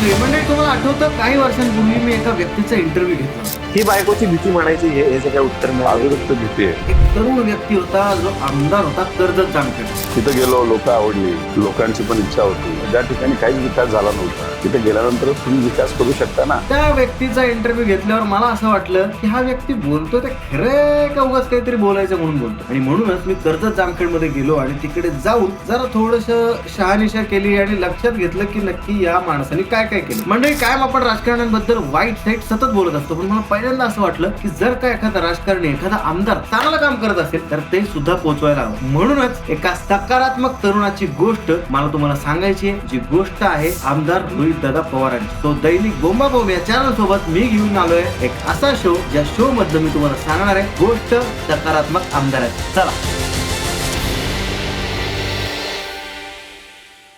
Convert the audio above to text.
आठवतं काही वर्षांपूर्वी मी एका व्यक्तीचा इंटरव्ह्यू घेतला? होता. ही बायकोची भीती म्हणायची हे हे जे काय उत्तर मिळालं. अविरक्त भीती आहे. एक तरुण व्यक्ती होता जो आमदार होता कर्जत जामखेड तिथं गेलो लोक आवडली. लोकांची पण इच्छा होती. ज्या ठिकाणी काहीच विकास झाला नव्हता तिथे गेल्यानंतर तुम्ही विकास करू शकता ना? त्या व्यक्तीचा इंटरव्ह्यू घेतल्यावर मला असं वाटलं की हा व्यक्ती बोलतो ते खरे का उगाच काहीतरी बोलायचं म्हणून बोलतो? आणि म्हणूनच मी कर्जत जामखेडमध्ये गेलो आणि तिकडे जाऊन जरा थोडस शहानिशा केली आणि लक्षात घेतलं की नक्की या माणसाने काय काय केलं? म्हणजे कायम आपण राजकारण्यांबद्दल वाईट साईट सतत बोलत असतो पण मला पहिल्यांदा असं वाटलं की जर का एखादा राजकारणी एखादा आमदार चांगलं काम करत असेल तर ते सुद्धा पोहोचवायला हवं. म्हणूनच एका सकारात्मक तरुणाची गोष्ट मला तुम्हाला सांगायची आहे जी गोष्ट आहे आमदार रोहित दादा पवारांची. तो दैनिक बोंबा बोंब या चॅनल सोबत मी घेऊन आलोय एक असा शो ज्या शो मधलं मी तुम्हाला सांगणार आहे गोष्ट सकारात्मक आमदाराची. चला.